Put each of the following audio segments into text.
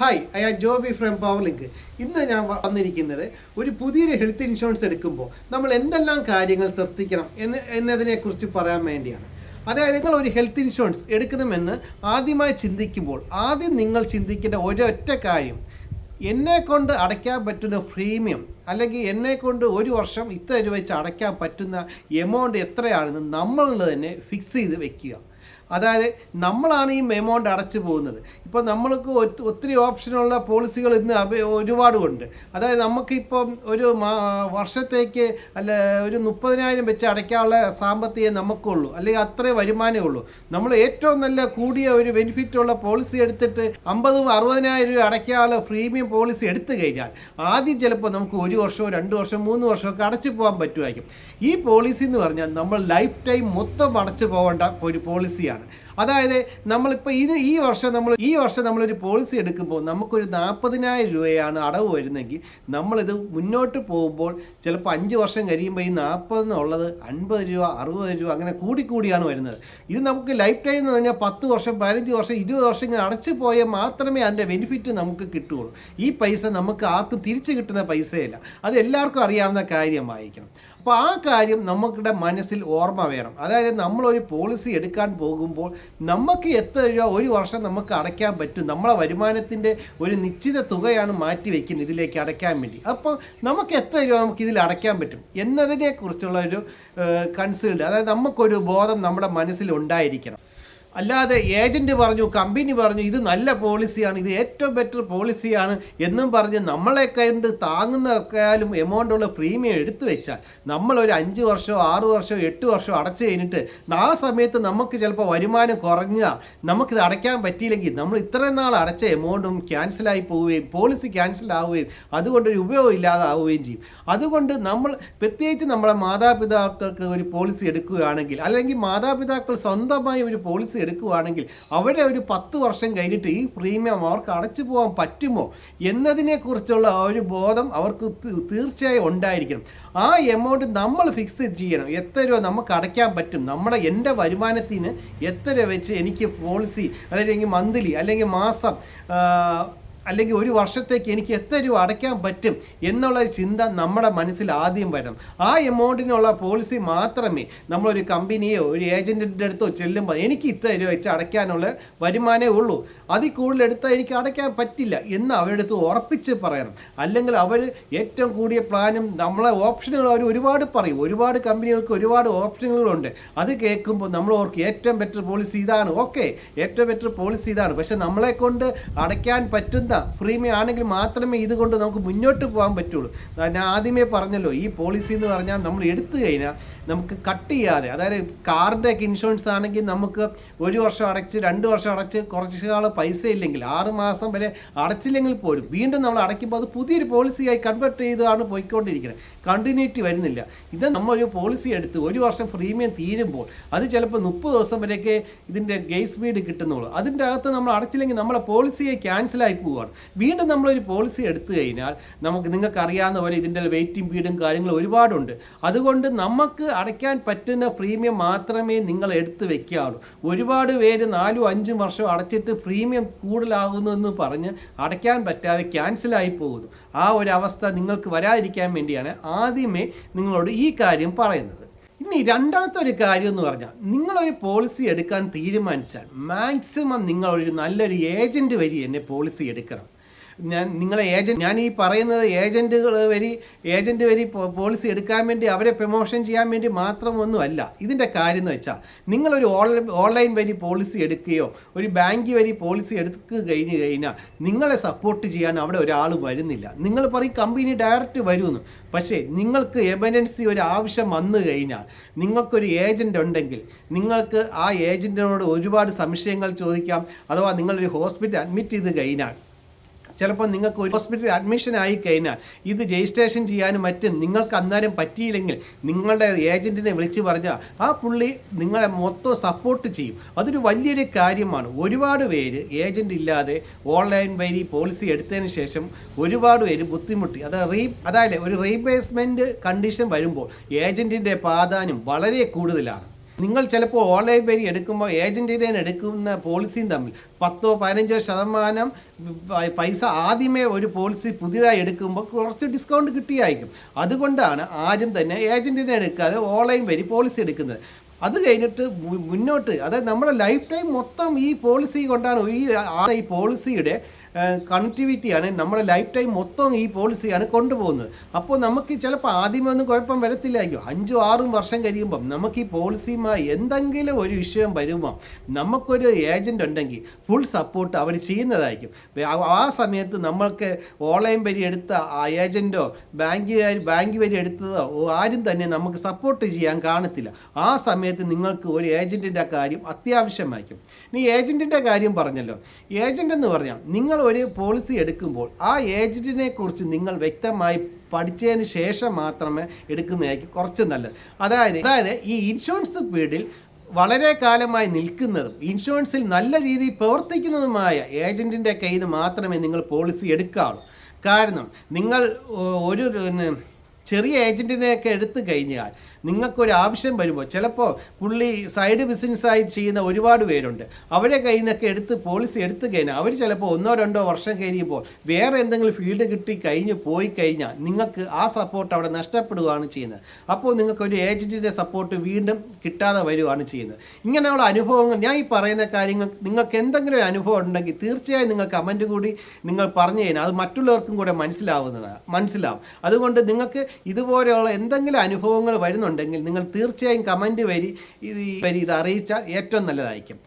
Hi I am Jobi from Powerlink ഇന്ന് ഞാൻ വന്നിരിക്കുന്നത് ഒരു പുതിയൊരു ഹെൽത്ത് ഇൻഷുറൻസ് എടുക്കുമ്പോൾ നമ്മൾ എന്തെല്ലാം കാര്യങ്ങൾ ശ്രദ്ധിക്കണം എന്ന് എന്നതിനെക്കുറിച്ച് പറയാൻ വേണ്ടിയാണ്. അതായത് നിങ്ങൾ ഒരു ഹെൽത്ത് ഇൻഷുറൻസ് എടുക്കണമെന്ന് ആദ്യമായി ചിന്തിക്കുമ്പോൾ ആദ്യം നിങ്ങൾ ചിന്തിക്കേണ്ട ഒരൊറ്റ കാര്യം എന്നെ കൊണ്ട് അടയ്ക്കാൻ പറ്റുന്ന പ്രീമിയം അല്ലെങ്കിൽ എന്നെ കൊണ്ട് ഒരു വർഷം ഇത്ര രൂപ വെച്ച് അടയ്ക്കാൻ പറ്റുന്ന എമൗണ്ട് എത്രയാണെന്ന് നമ്മൾ തന്നെ ഫിക്സ് ചെയ്ത് വെക്കുക. അതായത് നമ്മളാണ് ഈ എമൗണ്ട് അടച്ചു പോകുന്നത്. ഇപ്പോൾ നമ്മൾക്ക് ഒത്ത് ഒത്തിരി ഓപ്ഷനുള്ള പോളിസികൾ ഇന്ന് ഉണ്ട് അതായത് നമുക്കിപ്പം ഒരു വർഷത്തേക്ക് അല്ല ഒരു മുപ്പതിനായിരം വെച്ച് അടയ്ക്കാനുള്ള സാമ്പത്തികം നമുക്കുള്ളൂ. അല്ലെങ്കിൽ അത്രേ വരുമാനമേ ഉള്ളൂ. നമ്മൾ ഏറ്റവും നല്ല കൂടിയ ഒരു ബെനിഫിറ്റുള്ള പോളിസി എടുത്തിട്ട് അമ്പതും അറുപതിനായിരം രൂപ അടയ്ക്കാനുള്ള പ്രീമിയം പോളിസി എടുത്തു കഴിഞ്ഞാൽ ആദ്യം ചിലപ്പോൾ നമുക്ക് ഒരു വർഷമോ രണ്ട് വർഷമോ മൂന്ന് വർഷമൊക്കെ അടച്ചു പോകാൻ പറ്റുമായിരിക്കും. ഈ പോളിസി എന്ന് പറഞ്ഞാൽ നമ്മൾ ലൈഫ് ടൈം മൊത്തം അടച്ചു പോകേണ്ട ഒരു പോളിസിയാണ്. അതായത് നമ്മളിപ്പോൾ ഇത് ഈ വർഷം നമ്മൾ ഈ വർഷം നമ്മളൊരു പോളിസി എടുക്കുമ്പോൾ നമുക്കൊരു നാൽപ്പതിനായിരം രൂപയാണ് അടവ് വരുന്നെങ്കിൽ നമ്മളിത് മുന്നോട്ട് പോകുമ്പോൾ ചിലപ്പോൾ അഞ്ച് വർഷം കഴിയുമ്പോൾ ഈ നാൽപ്പത് എന്നുള്ളത് അൻപത് രൂപ അറുപത് രൂപ അങ്ങനെ കൂടിക്കൂടിയാണ് വരുന്നത്. ഇത് നമുക്ക് ലൈഫ് ടൈം എന്ന് പറഞ്ഞാൽ പത്ത് വർഷം പതിനഞ്ച് വർഷം ഇരുപത് വർഷം ഇങ്ങനെ അടച്ചു പോയാൽ മാത്രമേ അതിന്റെ ബെനിഫിറ്റ് നമുക്ക് കിട്ടുകയുള്ളൂ. ഈ പൈസ നമുക്ക് ആർക്കും തിരിച്ചു കിട്ടുന്ന പൈസയല്ല. അത് എല്ലാവർക്കും അറിയാവുന്ന കാര്യമായിരിക്കണം അപ്പോൾ ആ കാര്യം നമുക്കിടെ മനസ്സിൽ ഓർമ്മ വേണം. അതായത് നമ്മളൊരു പോളിസി എടുക്കാൻ പോകുമ്പോൾ നമുക്ക് എത്ര രൂപ ഒരു വർഷം നമുക്ക് അടയ്ക്കാൻ പറ്റും? നമ്മളെ വരുമാനത്തിന്റെ ഒരു നിശ്ചിത തുകയാണ് മാറ്റി വയ്ക്കുന്നത് ഇതിലേക്ക് അടയ്ക്കാൻ വേണ്ടി. അപ്പോൾ നമുക്ക് എത്ര രൂപ നമുക്ക് ഇതിൽ അടയ്ക്കാൻ പറ്റും? എന്നതിനെക്കുറിച്ചുള്ള ഒരു കൺസേൺ അതായത് നമുക്കൊരു ബോധം നമ്മുടെ മനസ്സിൽ ഉണ്ടായിരിക്കണം. അല്ലാതെ ഏജന്റ് പറഞ്ഞു കമ്പനി പറഞ്ഞു ഇത് നല്ല പോളിസിയാണ് ഇത് ഏറ്റവും ബെറ്റർ പോളിസിയാണ് എന്നും പറഞ്ഞ് നമ്മളെ കണ്ട് താങ്ങുന്നതൊക്കെയാലും എമൗണ്ട് ഉള്ള പ്രീമിയം എടുത്തു വെച്ചാൽ നമ്മൾ ഒരു അഞ്ച് വർഷമോ ആറ് വർഷമോ എട്ട് വർഷമോ അടച്ചു കഴിഞ്ഞിട്ട് ആ സമയത്ത് നമുക്ക് ചിലപ്പോൾ വരുമാനം കുറഞ്ഞ നമുക്കിത് അടയ്ക്കാൻ പറ്റിയില്ലെങ്കിൽ നമ്മൾ ഇത്രയും നാൾ അടച്ച എമൗണ്ടും ക്യാൻസലായി പോവുകയും പോളിസി ക്യാൻസൽ ആവുകയും അതുകൊണ്ടൊരു ഉപയോഗം ഇല്ലാതാവുകയും ചെയ്യും. അതുകൊണ്ട് നമ്മൾ പ്രത്യേകിച്ച് നമ്മളെ മാതാപിതാക്കൾക്ക് ഒരു പോളിസി എടുക്കുകയാണെങ്കിൽ അല്ലെങ്കിൽ മാതാപിതാക്കൾ സ്വന്തമായി ഒരു പോളിസി എടുക്കുകയാണെങ്കിൽ അവിടെ ഒരു പത്ത് വർഷം കഴിഞ്ഞിട്ട് ഈ പ്രീമിയം അവർക്ക് അടച്ചു പോകാൻ പറ്റുമോ എന്നതിനെക്കുറിച്ചുള്ള ഒരു ബോധം അവർക്ക് തീർച്ചയായും ഉണ്ടായിരിക്കണം. ആ എമൗണ്ട് നമ്മൾ ഫിക്സ് ചെയ്യണം. എത്ര രൂപ നമുക്ക് അടയ്ക്കാൻ പറ്റും? നമ്മുടെ എന്റെ വരുമാനത്തിന് എത്ര വെച്ച് എനിക്ക് പോളിസി അതല്ലെങ്കിൽ മന്ത്ലി അല്ലെങ്കിൽ മാസം അല്ലെങ്കിൽ ഒരു വർഷത്തേക്ക് എനിക്ക് എത്ര രൂപ അടയ്ക്കാൻ പറ്റും എന്നുള്ള ചിന്ത നമ്മുടെ മനസ്സിൽ ആദ്യം വരണം. ആ എമൗണ്ടിനുള്ള പോളിസി മാത്രമേ നമ്മളൊരു കമ്പനിയോ ഒരു ഏജന്റിന്റെ അടുത്തോ ചെല്ലുമ്പോൾ എനിക്ക് ഇത്ര രൂപ വെച്ച് അടയ്ക്കാനുള്ള വരുമാനമേ ഉള്ളൂ. അതിൽ കൂടുതൽ എടുത്താൽ എനിക്ക് അടയ്ക്കാൻ പറ്റില്ല എന്ന് അവരുടെ അടുത്ത് ഉറപ്പിച്ച് പറയണം. അല്ലെങ്കിൽ അവർ ഏറ്റവും കൂടിയ പ്ലാനും നമ്മളെ ഓപ്ഷനുകൾ അവർ ഒരുപാട് പറയും. ഒരുപാട് കമ്പനികൾക്ക് ഒരുപാട് ഓപ്ഷനുകളുണ്ട്. അത് കേൾക്കുമ്പോൾ നമ്മൾ ഓർക്ക് ഏറ്റവും ബെറ്റർ പോളിസി ഇതാണ്. ഓക്കെ ഏറ്റവും ബെറ്റർ പോളിസി ഇതാണ്. പക്ഷെ നമ്മളെ കൊണ്ട് അടയ്ക്കാൻ പറ്റുന്ന പ്രീമിയം ആണെങ്കിൽ മാത്രമേ ഇതുകൊണ്ട് നമുക്ക് മുന്നോട്ട് പോകാൻ പറ്റുള്ളൂ. ഞാൻ ആദ്യമേ പറഞ്ഞല്ലോ ഈ പോളിസി എന്ന് പറഞ്ഞാൽ നമ്മൾ എടുത്തു കഴിഞ്ഞാൽ നമുക്ക് കട്ട് ചെയ്യാതെ അതായത് കാറിന്റെ ഒക്കെ ഇൻഷുറൻസ് ആണെങ്കിൽ നമുക്ക് ഒരു വർഷം അടച്ച് രണ്ട് വർഷം അടച്ച് കുറച്ച് കാലം പൈസ ഇല്ലെങ്കിൽ ആറ് മാസം വരെ അടച്ചില്ലെങ്കിൽ പോലും വീണ്ടും നമ്മൾ അടയ്ക്കുമ്പോൾ അത് പുതിയൊരു പോളിസിയായി കൺവേർട്ട് ചെയ്താണ് പോയിക്കൊണ്ടിരിക്കുന്നത്. കണ്ടിന്യൂറ്റി വരുന്നില്ല. ഇത് നമ്മളൊരു പോളിസി എടുത്ത് ഒരു വർഷം പ്രീമിയം തീരുമ്പോൾ അത് ചിലപ്പോൾ മുപ്പത് ദിവസം വരെയൊക്കെ ഇതിന്റെ ഗെയ്സ് വീട് കിട്ടുന്നുള്ളൂ. അതിന്റെ അകത്ത് നമ്മൾ അടച്ചില്ലെങ്കിൽ നമ്മളെ പോളിസിയെ ക്യാൻസലായി പോവുകയാണ് വീണ്ടും നമ്മളൊരു പോളിസി എടുത്തു കഴിഞ്ഞാൽ നമുക്ക് നിങ്ങൾക്ക് അറിയാവുന്ന പോലെ ഇതിന്റെ വെയിറ്റിംഗ് പീരീഡും കാര്യങ്ങളും ഒരുപാടുണ്ട്. അതുകൊണ്ട് നമുക്ക് അടയ്ക്കാൻ പറ്റുന്ന പ്രീമിയം മാത്രമേ നിങ്ങൾ എടുത്തു വെക്കാവുള്ളൂ ഒരുപാട് പേര് നാലും അഞ്ചും വർഷം അടച്ചിട്ട് പ്രീമിയം കൂടുതലാകുന്നു എന്ന് പറഞ്ഞ് അടയ്ക്കാൻ പറ്റാതെ ക്യാൻസലായി പോകുന്നു. ആ ഒരു അവസ്ഥ നിങ്ങൾക്ക് വരാതിരിക്കാൻ വേണ്ടിയാണ് ആദ്യമേ നിങ്ങളോട് ഈ കാര്യം പറയുന്നത്. ഇനി രണ്ടാമത്തെ ഒരു കാര്യം എന്ന് പറഞ്ഞാൽ നിങ്ങളൊരു പോളിസി എടുക്കാൻ തീരുമാനിച്ചാൽ മാക്സിമം നിങ്ങളൊരു നല്ലൊരു ഏജന്റ് വഴി എന്നെ പോളിസി എടുക്കണം. ഞാൻ നിങ്ങളെ ഏജന്റ് ഞാൻ ഈ പറയുന്നത് ഏജന്റുകൾ വരി ഏജന്റ് വരി പോളിസി എടുക്കാൻ വേണ്ടി അവരെ പ്രൊമോഷൻ ചെയ്യാൻ വേണ്ടി മാത്രമൊന്നുമല്ല. ഇതിന്റെ കാര്യം എന്ന് വെച്ചാൽ നിങ്ങളൊരു ഓൺലൈൻ ഓൺലൈൻ വരി പോളിസി എടുക്കുകയോ ഒരു ബാങ്ക് വരി പോളിസി എടുക്കുക കഴിഞ്ഞ് കഴിഞ്ഞാൽ നിങ്ങളെ സപ്പോർട്ട് ചെയ്യാൻ അവിടെ ഒരാൾ വരുന്നില്ല. നിങ്ങൾ പറയും കമ്പനി ഡയറക്റ്റ് വരുമെന്ന്. പക്ഷേ നിങ്ങൾക്ക് എമർജൻസി ഒരു ആവശ്യം വന്നു കഴിഞ്ഞാൽ നിങ്ങൾക്കൊരു ഏജന്റ് ഉണ്ടെങ്കിൽ നിങ്ങൾക്ക് ആ ഏജന്റിനോട് ഒരുപാട് സംശയങ്ങൾ ചോദിക്കാം അഥവാ നിങ്ങളൊരു ഹോസ്പിറ്റൽ അഡ്മിറ്റ് ചെയ്ത് കഴിഞ്ഞാൽ ചിലപ്പോൾ നിങ്ങൾക്ക് ഒരു ഹോസ്പിറ്റലിൽ അഡ്മിഷൻ ആയി കഴിഞ്ഞാൽ ഇത് രജിസ്ട്രേഷൻ ചെയ്യാനും മറ്റും നിങ്ങൾക്ക് അന്നേരം പറ്റിയില്ലെങ്കിൽ നിങ്ങളുടെ ഏജന്റിനെ വിളിച്ച് പറഞ്ഞാൽ ആ പുള്ളി നിങ്ങളെ മൊത്തം സപ്പോർട്ട് ചെയ്യും. അതൊരു വലിയൊരു കാര്യമാണ്. ഒരുപാട് പേര് ഏജന്റ് ഇല്ലാതെ ഓൺലൈൻ വഴി പോളിസി എടുത്തതിന് ശേഷം ഒരുപാട് പേര് ബുദ്ധിമുട്ടി. അത് റീ അതായത് ഒരു റീപ്ലേസ്മെന്റ് കണ്ടീഷൻ വരുമ്പോൾ ഏജന്റിന്റെ പ്രാധാന്യം വളരെ കൂടുതലാണ്. നിങ്ങൾ ചിലപ്പോൾ ഓൺലൈൻ വഴി എടുക്കുമ്പോൾ ഏജന്റിനെ എടുക്കുന്ന പോളിസിയും തമ്മിൽ പത്തോ പതിനഞ്ചോ ശതമാനം പൈസ ആദ്യമേ ഒരു പോളിസി പുതിയതായി എടുക്കുമ്പോൾ കുറച്ച് ഡിസ്കൗണ്ട് കിട്ടിയായിരിക്കും. അതുകൊണ്ടാണ് ആരും തന്നെ ഏജന്റിനെ എടുക്കാതെ ഓൺലൈൻ വഴി പോളിസി എടുക്കുന്നത്. അത് കഴിഞ്ഞിട്ട് മുന്നോട്ട് അതായത് നമ്മുടെ ലൈഫ് ടൈം മൊത്തം ഈ പോളിസി കൊണ്ടാണ് ഈ ഈ പോളിസിയുടെ കണക്ടിവിറ്റിയാണ് നമ്മുടെ ലൈഫ് ടൈം മൊത്തം ഈ പോളിസിയാണ് കൊണ്ടുപോകുന്നത്. അപ്പോൾ നമുക്ക് ചിലപ്പോൾ ആദ്യമേ ഒന്നും കുഴപ്പം വരത്തില്ലായിരിക്കും അഞ്ചും ആറും വർഷം കഴിയുമ്പം നമുക്ക് ഈ പോളിസിയുമായി എന്തെങ്കിലും ഒരു വിഷയം വരുമ്പോൾ നമുക്കൊരു ഏജന്റ് ഉണ്ടെങ്കിൽ ഫുൾ സപ്പോർട്ട് അവർ ചെയ്യുന്നതായിരിക്കും. ആ- ആ സമയത്ത് നമ്മൾക്ക് ഓൺലൈൻ വഴി എടുത്ത ആ ഏജന്റോ ബാങ്കുകാർ ബാങ്ക് വഴി എടുത്തതോ ആരും തന്നെ നമുക്ക് സപ്പോർട്ട് ചെയ്യാൻ കാണത്തില്ല. ആ സമയത്ത് നിങ്ങൾക്ക് ഒരു ഏജന്റിന്റെ കാര്യം അത്യാവശ്യമായിരിക്കും. ഇനി ഏജന്റിന്റെ കാര്യം പറഞ്ഞല്ലോ. ഏജന്റ് എന്ന് പറഞ്ഞാൽ നിങ്ങൾ ഒരു പോളിസി എടുക്കുമ്പോൾ ആ ഏജന്റിനെ കുറിച്ച് നിങ്ങൾ വ്യക്തമായി പഠിച്ചതിന് ശേഷം മാത്രമേ എടുക്കുന്നതായിരിക്കും കുറച്ച് നല്ലത്. അതായത് അതായത് ഈ ഇൻഷുറൻസ് ഫീൽഡിൽ വളരെ കാലമായി നിൽക്കുന്നതും ഇൻഷുറൻസിൽ നല്ല രീതിയിൽ പ്രവർത്തിക്കുന്നതുമായ ഏജന്റിന്റെ കയ്യിൽ നിന്ന് മാത്രമേ നിങ്ങൾ പോളിസി എടുക്കാവുള്ളൂ കാരണം നിങ്ങൾ ഒരു ചെറിയ ഏജന്റിനെയൊക്കെ എടുത്തു കഴിഞ്ഞാൽ നിങ്ങൾക്കൊരു ആവശ്യം വരുമ്പോൾ ചിലപ്പോൾ പുള്ളി സൈഡ് ബിസിനസ്സായി ചെയ്യുന്ന ഒരുപാട് പേരുണ്ട്. അവരെ കയ്യിൽ നിന്നൊക്കെ എടുത്ത് പോളിസി എടുത്തു കഴിഞ്ഞാൽ അവർ ചിലപ്പോൾ ഒന്നോ രണ്ടോ വർഷം കഴിയുമ്പോൾ വേറെ എന്തെങ്കിലും ഫീൽഡ് കിട്ടി കഴിഞ്ഞ് പോയി കഴിഞ്ഞാൽ നിങ്ങൾക്ക് ആ സപ്പോർട്ട് അവിടെ നഷ്ടപ്പെടുകയാണ് ചെയ്യുന്നത്. അപ്പോൾ നിങ്ങൾക്കൊരു ഏജന്റിന്റെ സപ്പോർട്ട് വീണ്ടും കിട്ടാതെ വരികയാണ് ചെയ്യുന്നത്. ഇങ്ങനെയുള്ള അനുഭവങ്ങൾ ഞാൻ ഈ പറയുന്ന കാര്യങ്ങൾ നിങ്ങൾക്ക് എന്തെങ്കിലും ഒരു അനുഭവം ഉണ്ടെങ്കിൽ തീർച്ചയായും നിങ്ങൾ കമന്റ് കൂടി നിങ്ങൾ പറഞ്ഞു കഴിഞ്ഞാൽ അത് മറ്റുള്ളവർക്കും കൂടെ മനസ്സിലാവുന്നതാണ് മനസ്സിലാവും. അതുകൊണ്ട് നിങ്ങൾക്ക് ഇതുപോലെയുള്ള എന്തെങ്കിലും അനുഭവങ്ങൾ വരുന്നുണ്ടെങ്കിൽ നിങ്ങൾ തീർച്ചയായും കമന്റ് വരി ഇത് വരി ഇത് അറിയിച്ചാൽ ഏറ്റവും നല്ലതായിരിക്കും.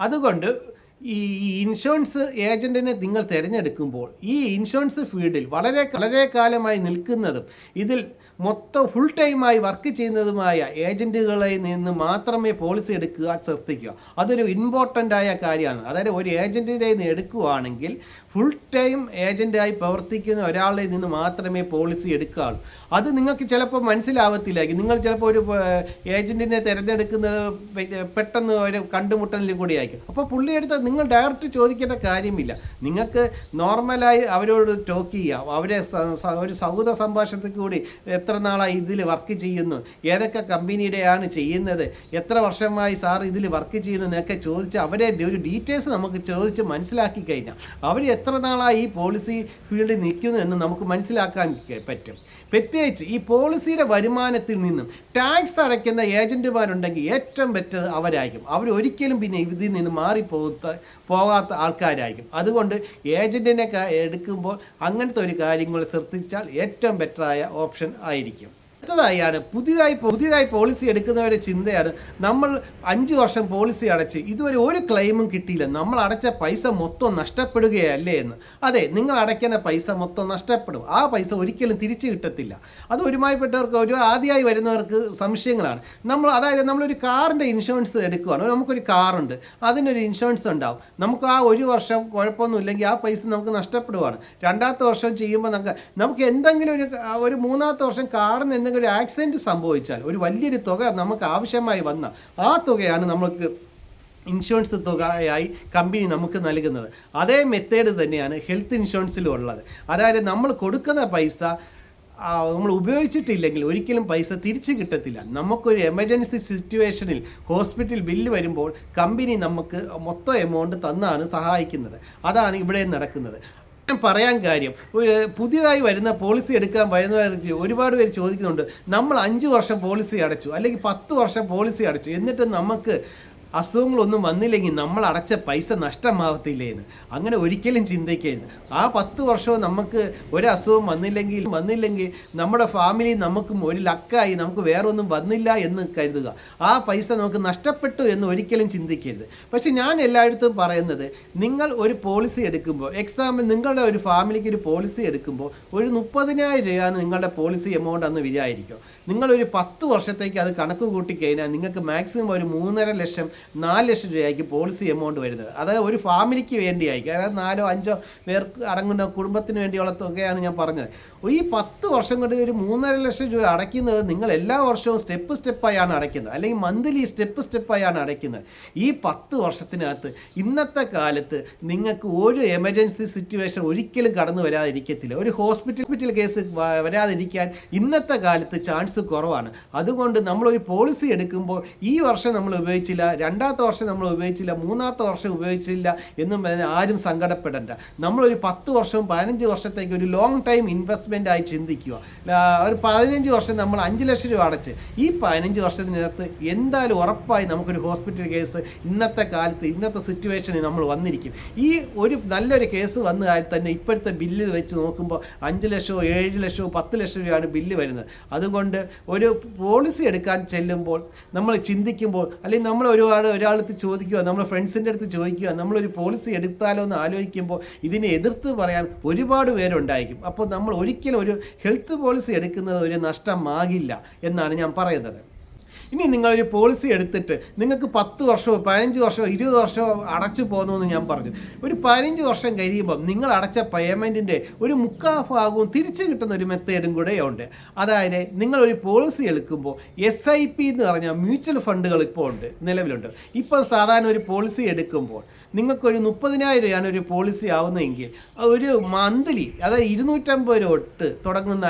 അതുകൊണ്ട് ഈ ഇൻഷുറൻസ് ഏജന്റിനെ നിങ്ങൾ തിരഞ്ഞെടുക്കുമ്പോൾ ഈ ഇൻഷുറൻസ് ഫീൽഡിൽ വളരെ വളരെ കാലമായി നിൽക്കുന്നതും ഇതിൽ മൊത്തം ഫുൾ ടൈമായി വർക്ക് ചെയ്യുന്നതുമായ ഏജന്റുകളിൽ നിന്ന് മാത്രമേ പോളിസി എടുക്കുക ശ്രദ്ധിക്കുക. അതൊരു ഇമ്പോർട്ടന്റ് ആയ കാര്യമാണ്. അതായത് ഒരു ഏജന്റിന്റെ നിന്ന് എടുക്കുകയാണെങ്കിൽ ഫുൾ ടൈം ഏജന്റായി പ്രവർത്തിക്കുന്ന ഒരാളുടെ നിന്ന് മാത്രമേ പോളിസി എടുക്കുകയുള്ളൂ അത് നിങ്ങൾക്ക് ചിലപ്പോൾ മനസ്സിലാവത്തില്ലായിരിക്കും നിങ്ങൾ ചിലപ്പോൾ ഒരു ഏജന്റിനെ തിരഞ്ഞെടുക്കുന്നത് പെട്ടെന്ന് ഒരു കണ്ടുമുട്ടലിൽ കൂടി ആയിരിക്കും. അപ്പോൾ പുള്ളിയെടുത്ത് നിങ്ങൾ ഡയറക്റ്റ് ചോദിക്കേണ്ട കാര്യമില്ല. നിങ്ങൾക്ക് നോർമലായി അവരോട് ടോക്ക് ചെയ്യാം അവരെ ഒരു സൗഹൃദ സംഭാഷണത്തിൽ കൂടി എത്ര നാളായി ഇതിൽ വർക്ക് ചെയ്യുന്നു? ഏതൊക്കെ കമ്പനിയുടെയാണ് ചെയ്യുന്നത്? എത്ര വർഷമായി സാർ ഇതിൽ വർക്ക് ചെയ്യുന്നു എന്നൊക്കെ ചോദിച്ച് അവരെ ഒരു ഡീറ്റെയിൽസ് നമുക്ക് ചോദിച്ച് മനസ്സിലാക്കി കഴിഞ്ഞാൽ അവർ എത്ര നാളായി ഈ പോളിസി ഫീൽഡിൽ നിൽക്കുന്നു എന്ന് നമുക്ക് മനസ്സിലാക്കാൻ പറ്റും. പ്രത്യേകിച്ച് ഈ പോളിസിയുടെ വരുമാനത്തിൽ നിന്നും ടാക്സ് അടയ്ക്കുന്ന ഏജന്റുമാരുണ്ടെങ്കിൽ ഏറ്റവും ബെറ്റർ അവരായിരിക്കും. അവർ ഒരിക്കലും പിന്നെ ഇതിൽ നിന്ന് മാറിപ്പോകാത്ത പോകാത്ത ആൾക്കാരായിരിക്കും. അതുകൊണ്ട് ഏജന്റിനെ എടുക്കുമ്പോൾ അങ്ങനത്തെ ഒരു കാര്യങ്ങൾ ശ്രദ്ധിച്ചാൽ ഏറ്റവും ബെറ്ററായ ഓപ്ഷൻ ആയിരിക്കും Eric. Young. അടുത്തതായാണ് പുതിയതായി പുതിയതായി പോളിസി എടുക്കുന്നവരുടെ ചിന്തയാണ് നമ്മൾ അഞ്ച് വർഷം പോളിസി അടച്ച് ഇതുവരെ ഒരു ക്ലെയിമും കിട്ടിയില്ല. നമ്മൾ അടച്ച പൈസ മൊത്തം നഷ്ടപ്പെടുകയല്ലേ എന്ന്. അതെ നിങ്ങൾ അടയ്ക്കുന്ന പൈസ മൊത്തം നഷ്ടപ്പെടും. ആ പൈസ ഒരിക്കലും തിരിച്ചു കിട്ടത്തില്ല. അത് ഒരുമായിപ്പെട്ടവർക്ക് ഒരു ആദ്യമായി വരുന്നവർക്ക് സംശയങ്ങളാണ്. നമ്മൾ അതായത് നമ്മളൊരു കാറിന്റെ ഇൻഷുറൻസ് എടുക്കുകയാണ് നമുക്കൊരു കാറുണ്ട്. അതിനൊരു ഇൻഷുറൻസ് ഉണ്ടാവും. നമുക്ക് ആ ഒരു വർഷം കുഴപ്പമൊന്നുമില്ലെങ്കിൽ ആ പൈസ നമുക്ക് നഷ്ടപ്പെടുവാണ്. രണ്ടാമത്തെ വർഷം ചെയ്യുമ്പോൾ നമുക്ക് നമുക്ക് എന്തെങ്കിലും ഒരു ഒരു മൂന്നാമത്തെ വർഷം കാറിന് എന്തെങ്കിലും ഒരു ആക്സിഡന്റ് സംഭവിച്ചാൽ ഒരു വലിയൊരു തുക നമുക്ക് ആവശ്യമായി വന്ന ആ തുകയാണ് നമുക്ക് ഇൻഷുറൻസ് തുകയായി കമ്പനി നമുക്ക് നൽകുന്നത്. അതേ മെത്തേഡ് തന്നെയാണ് ഹെൽത്ത് ഇൻഷുറൻസിലും ഉള്ളത്. അതായത് നമ്മൾ കൊടുക്കുന്ന പൈസ നമ്മൾ ഉപയോഗിച്ചിട്ടില്ലെങ്കിൽ ഒരിക്കലും പൈസ തിരിച്ചു കിട്ടത്തില്ല. നമുക്കൊരു എമർജൻസി സിറ്റുവേഷനിൽ ഹോസ്പിറ്റൽ ബില്ല് വരുമ്പോൾ കമ്പനി നമുക്ക് മൊത്തം എമൗണ്ട് തന്നാണ് സഹായിക്കുന്നത്. അതാണ് ഇവിടെ നടക്കുന്നത്. പറയാൻ കാര്യം. പുതിയതായി വരുന്ന പോളിസി എടുക്കാൻ വരുന്നവർക്ക് ഒരുപാട് പേര് ചോദിക്കുന്നുണ്ട് നമ്മൾ അഞ്ച് വർഷം പോളിസി അടച്ചു അല്ലെങ്കിൽ പത്ത് വർഷം പോളിസി അടച്ചു എന്നിട്ട് നമുക്ക് അസുഖങ്ങളൊന്നും വന്നില്ലെങ്കിൽ നമ്മൾ അടച്ച പൈസ നഷ്ടമാവത്തില്ലേ എന്ന് അങ്ങനെ ഒരിക്കലും ചിന്തിക്കരുത്. ആ പത്ത് വർഷവും നമുക്ക് ഒരു അസുഖം വന്നില്ലെങ്കിൽ വന്നില്ലെങ്കിൽ നമ്മുടെ ഫാമിലി നമുക്കും ഒരു ലക്കായി നമുക്ക് വേറെ ഒന്നും വന്നില്ല എന്ന് കരുതുക. ആ പൈസ നമുക്ക് നഷ്ടപ്പെട്ടു എന്ന് ഒരിക്കലും ചിന്തിക്കരുത്. പക്ഷേ ഞാൻ എല്ലായിടത്തും പറയുന്നത് നിങ്ങൾ ഒരു പോളിസി എടുക്കുമ്പോൾ എക്സാമ്പിൾ നിങ്ങളുടെ ഒരു ഫാമിലിക്ക് ഒരു പോളിസി എടുക്കുമ്പോൾ ഒരു മുപ്പതിനായിരം രൂപയാണ് നിങ്ങളുടെ പോളിസി എമൗണ്ട് എന്ന് വിചാരിക്കും നിങ്ങളൊരു പത്ത് വർഷത്തേക്ക് അത് കണക്ക് കൂട്ടിക്കഴിഞ്ഞാൽ നിങ്ങൾക്ക് മാക്സിമം ഒരു മൂന്നര ലക്ഷം നാല് ലക്ഷം രൂപയ്ക്ക് പോളിസി എമൗണ്ട് വരുന്നത്. അതായത് ഒരു ഫാമിലിക്ക് വേണ്ടിയായിരിക്കും. അതായത് നാലോ അഞ്ചോ പേർക്ക് അടങ്ങുന്ന കുടുംബത്തിന് വേണ്ടിയുള്ള തുകയാണ് ഞാൻ പറഞ്ഞത്. ഈ പത്ത് വർഷം കൊണ്ട് ഒരു മൂന്നര ലക്ഷം രൂപ അടയ്ക്കുന്നത് നിങ്ങൾ എല്ലാ വർഷവും സ്റ്റെപ്പ് സ്റ്റെപ്പായാണ് അടയ്ക്കുന്നത്. അല്ലെങ്കിൽ മന്ത്ലി സ്റ്റെപ്പ് സ്റ്റെപ്പായാണ് അടയ്ക്കുന്നത്. ഈ പത്ത് വർഷത്തിനകത്ത് ഇന്നത്തെ കാലത്ത് നിങ്ങൾക്ക് ഒരു എമർജൻസി സിറ്റുവേഷൻ ഒരിക്കലും കടന്നു വരാതിരിക്കത്തില്ല. ഒരു ഹോസ്പിറ്റൽ ഹോസ്പിറ്റൽ കേസ് വരാതിരിക്കാൻ ഇന്നത്തെ കാലത്ത് ചാൻസ് കുറവാണ്. അതുകൊണ്ട് നമ്മളൊരു പോളിസി എടുക്കുമ്പോൾ ഈ വർഷം നമ്മൾ ഉപയോഗിച്ചില്ല രണ്ടാമത്തെ വർഷം നമ്മൾ ഉപയോഗിച്ചില്ല മൂന്നാമത്തെ വർഷം ഉപയോഗിച്ചില്ല എന്നും പറഞ്ഞ് ആരും സങ്കടപ്പെടേണ്ട. നമ്മളൊരു പത്ത് വർഷവും പതിനഞ്ച് വർഷത്തേക്ക് ഒരു ലോങ് ടൈം ഇൻവെസ്റ്റ്മെന്റ് ആയി ചിന്തിക്കുക. ഒരു പതിനഞ്ച് വർഷം നമ്മൾ അഞ്ച് ലക്ഷം രൂപ അടച്ച് ഈ പതിനഞ്ച് വർഷത്തിനകത്ത് എന്തായാലും ഉറപ്പായി നമുക്കൊരു ഹോസ്പിറ്റൽ കേസ് ഇന്നത്തെ കാലത്ത് ഇന്നത്തെ സിറ്റുവേഷനിൽ നമ്മൾ വന്നിരിക്കും. ഈ ഒരു നല്ലൊരു കേസ് വന്ന കാലത്ത് തന്നെ ഇപ്പോഴത്തെ ബില്ല് വെച്ച് നോക്കുമ്പോൾ അഞ്ച് ലക്ഷമോ ഏഴ് ലക്ഷമോ പത്ത് ലക്ഷം രൂപയാണ് ബില്ല് വരുന്നത്. അതുകൊണ്ട് ഒരു പോളിസി എടുക്കാൻ ചെല്ലുമ്പോൾ നമ്മൾ ചിന്തിക്കുമ്പോൾ അല്ലെങ്കിൽ നമ്മൾ ഒരുപാട് ഒരാളടുത്ത് ചോദിക്കുക നമ്മുടെ ഫ്രണ്ട്സിന്റെ അടുത്ത് ചോദിക്കുക നമ്മളൊരു പോളിസി എടുത്താലോ എന്ന് ആലോചിക്കുമ്പോൾ ഇതിനെ എതിർത്ത് പറയാൻ ഒരുപാട് പേരുണ്ടായിരിക്കും. അപ്പോൾ നമ്മൾ ഒരിക്കലും ഒരു ഹെൽത്ത് പോളിസി എടുക്കുന്നത് ഒരു നഷ്ടമാകില്ല എന്നാണ് ഞാൻ പറയുന്നത്. ഇനി നിങ്ങളൊരു പോളിസി എടുത്തിട്ട് നിങ്ങൾക്ക് പത്ത് വർഷമോ പതിനഞ്ച് വർഷമോ ഇരുപത് വർഷമോ അടച്ചു പോകുന്നു ഞാൻ പറഞ്ഞു. ഒരു പതിനഞ്ച് വർഷം കഴിയുമ്പം നിങ്ങൾ അടച്ച പേയ്മെന്റിന്റെ ഒരു മുക്കാ ഭാഗവും തിരിച്ചു കിട്ടുന്ന ഒരു മെത്തേഡും കൂടെ ഉണ്ട്. അതായത് നിങ്ങളൊരു പോളിസി എടുക്കുമ്പോൾ എസ് ഐ പി എന്ന് പറഞ്ഞാൽ മ്യൂച്വൽ ഫണ്ടുകൾ ഇപ്പോൾ ഉണ്ട് നിലവിലുണ്ട്. ഇപ്പോൾ സാധാരണ ഒരു പോളിസി എടുക്കുമ്പോൾ നിങ്ങൾക്കൊരു മുപ്പതിനായിരം രൂപയാണ് ഒരു പോളിസി ആവുന്നതെങ്കിൽ ഒരു മന്ത്ലി അതായത് ഇരുന്നൂറ്റമ്പത് രൂപ തൊട്ട് തുടങ്ങുന്ന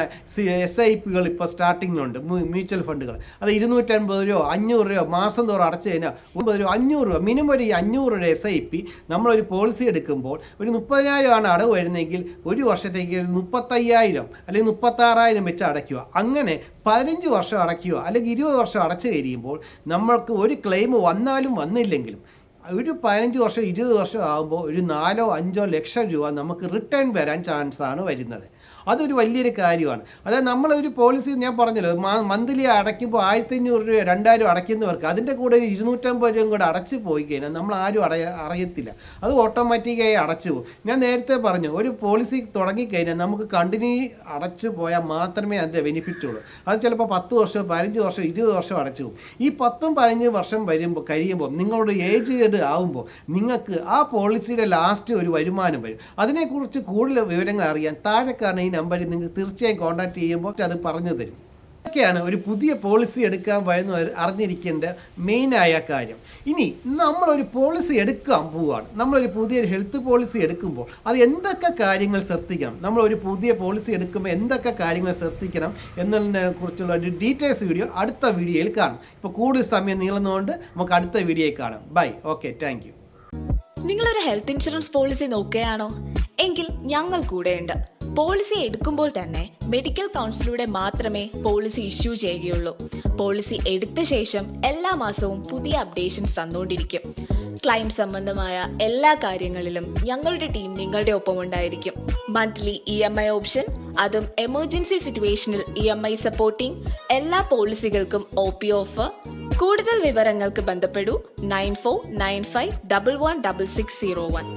എസ് ഐ പികൾ ഇപ്പോൾ സ്റ്റാർട്ടിങ്ങിലുണ്ട് മ്യൂച്വൽ ഫണ്ടുകൾ അത് ഇരുന്നൂറ്റമ്പത് രൂപ അഞ്ഞൂറ് രൂപ മാസം തോറും അടച്ചു കഴിഞ്ഞാൽ ഒമ്പത് രൂപ അഞ്ഞൂറ് രൂപ മിനിമം ഒരു അഞ്ഞൂറ് രൂപ എസ് ഐ പി നമ്മളൊരു പോളിസി എടുക്കുമ്പോൾ ഒരു മുപ്പതിനായിരം ആണ് അടവ് വരുന്നതെങ്കിൽ ഒരു വർഷത്തേക്ക് ഒരു മുപ്പത്തയ്യായിരം അല്ലെങ്കിൽ മുപ്പത്താറായിരം വെച്ച് അടയ്ക്കുക. അങ്ങനെ പതിനഞ്ച് വർഷം അടയ്ക്കുക അല്ലെങ്കിൽ ഇരുപത് വർഷം അടച്ചു കഴിയുമ്പോൾ നമ്മൾക്ക് ഒരു ക്ലെയിം വന്നാലും വന്നില്ലെങ്കിലും ഒരു പതിനഞ്ച് വർഷം ഇരുപത് വർഷം ആകുമ്പോൾ ഒരു നാലോ അഞ്ചോ ലക്ഷം രൂപ നമുക്ക് റിട്ടേൺ വരാൻ ചാൻസാണ് വരുന്നത്. അതൊരു വലിയൊരു കാര്യമാണ്. അതായത് നമ്മളൊരു പോളിസി ഞാൻ പറഞ്ഞല്ലോ മന്ത്ലി അടയ്ക്കുമ്പോൾ ആയിരത്തി അഞ്ഞൂറ് രൂപ രണ്ടായിരം അടയ്ക്കുന്നവർക്ക് അതിന്റെ കൂടെ ഒരു ഇരുന്നൂറ്റമ്പത് രൂപയും കൂടെ അടച്ചു പോയി കഴിഞ്ഞാൽ നമ്മൾ ആരും അടയ അറിയത്തില്ല. അത് ഓട്ടോമാറ്റിക്കായി അടച്ചു പോകും. ഞാൻ നേരത്തെ പറഞ്ഞു ഒരു പോളിസി തുടങ്ങിക്കഴിഞ്ഞാൽ നമുക്ക് കണ്ടിന്യൂ അടച്ചു പോയാൽ മാത്രമേ അതിന്റെ ബെനിഫിറ്റ് ഉള്ളൂ. അത് ചിലപ്പോൾ പത്ത് വർഷം പതിനഞ്ച് വർഷം ഇരുപത് വർഷം അടച്ചു പോകും. ഈ പത്തും പതിനഞ്ച് വർഷം വരുമ്പോൾ കഴിയുമ്പോൾ നിങ്ങളുടെ ഏജ് കേട് ആകുമ്പോൾ നിങ്ങൾക്ക് ആ പോളിസിയുടെ ലാസ്റ്റ് ഒരു വരുമാനം വരും. അതിനെക്കുറിച്ച് കൂടുതൽ വിവരങ്ങൾ അറിയാൻ താഴെ ഈ നമ്പറിൽ നിങ്ങൾക്ക് തീർച്ചയായും കോൺടാക്ട് ചെയ്യുമ്പോൾ അത് പറഞ്ഞു തരും. ഇതൊക്കെയാണ് ഒരു പുതിയ പോളിസി എടുക്കാൻ വരുന്നവർ അറിഞ്ഞിരിക്കേണ്ട മെയിനായ കാര്യം. ഇനി നമ്മളൊരു പോളിസി എടുക്കാൻ പോവുകയാണ് നമ്മളൊരു പുതിയ ഹെൽത്ത് പോളിസി എടുക്കുമ്പോൾ അത് എന്തൊക്കെ കാര്യങ്ങൾ ശ്രദ്ധിക്കണം? നമ്മളൊരു പുതിയ പോളിസി എടുക്കുമ്പോൾ എന്തൊക്കെ കാര്യങ്ങൾ ശ്രദ്ധിക്കണം എന്നതിനെ കുറിച്ചുള്ള ഒരു ഡീറ്റെയിൽസ് വീഡിയോ അടുത്ത വീഡിയോയിൽ കാണും. ഇപ്പോൾ കൂടുതൽ സമയം നീളുന്നതുകൊണ്ട് നമുക്ക് അടുത്ത വീഡിയോയിൽ കാണാം. ബൈ ഓക്കെ താങ്ക് യു നിങ്ങളൊരു ഹെൽത്ത് ഇൻഷുറൻസ് പോളിസി നോക്കുകയാണോ? എങ്കിൽ ഞങ്ങൾ കൂടെയുണ്ട്. പോളിസി എടുക്കുമ്പോൾ തന്നെ മെഡിക്കൽ കൗൺസിലൂടെ മാത്രമേ പോളിസി ഇഷ്യൂ ചെയ്യുകയുള്ളൂ. പോളിസി എടുത്ത ശേഷം എല്ലാ മാസവും പുതിയ അപ്ഡേഷൻസ് തന്നുകൊണ്ടിരിക്കും. ക്ലൈം സംബന്ധമായ എല്ലാ കാര്യങ്ങളിലും ഞങ്ങളുടെ ടീം നിങ്ങളുടെ ഒപ്പം ഉണ്ടായിരിക്കും. Monthly E M I option അതും എമർജൻസി സിറ്റുവേഷനിൽ ഇ എം ഐ സപ്പോർട്ടിംഗ് എല്ലാ പോളിസികൾക്കും ഒ പി ഓഫർ. കൂടുതൽ വിവരങ്ങൾക്ക് ബന്ധപ്പെടൂ nine four nine five double one double six zero one.